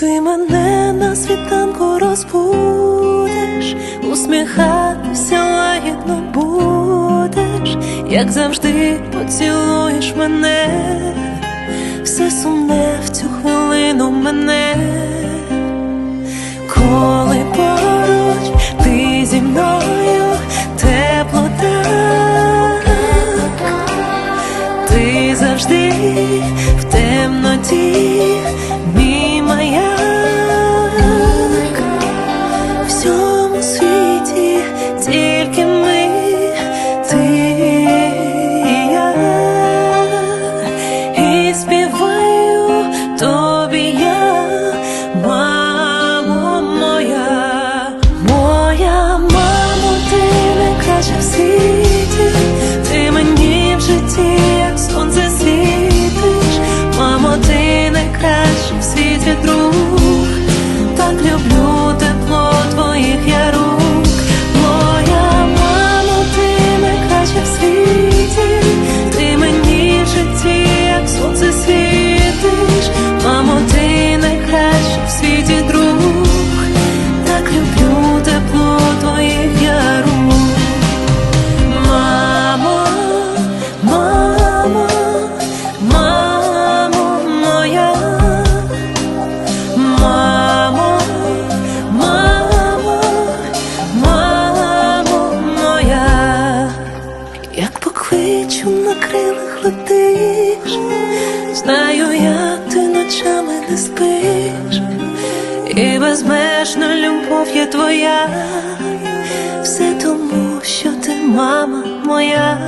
Ти мене на світанку розбудеш, усміхатися лагідно будеш, як завжди поцілуєш мене, все сумне в цю хвилину мене, коли поруч ти зі мною теплота, ти завжди як на крилах летиш, знаю, як ти ночами не спиш, і безмежна любов є твоя, все тому, що ти мама моя.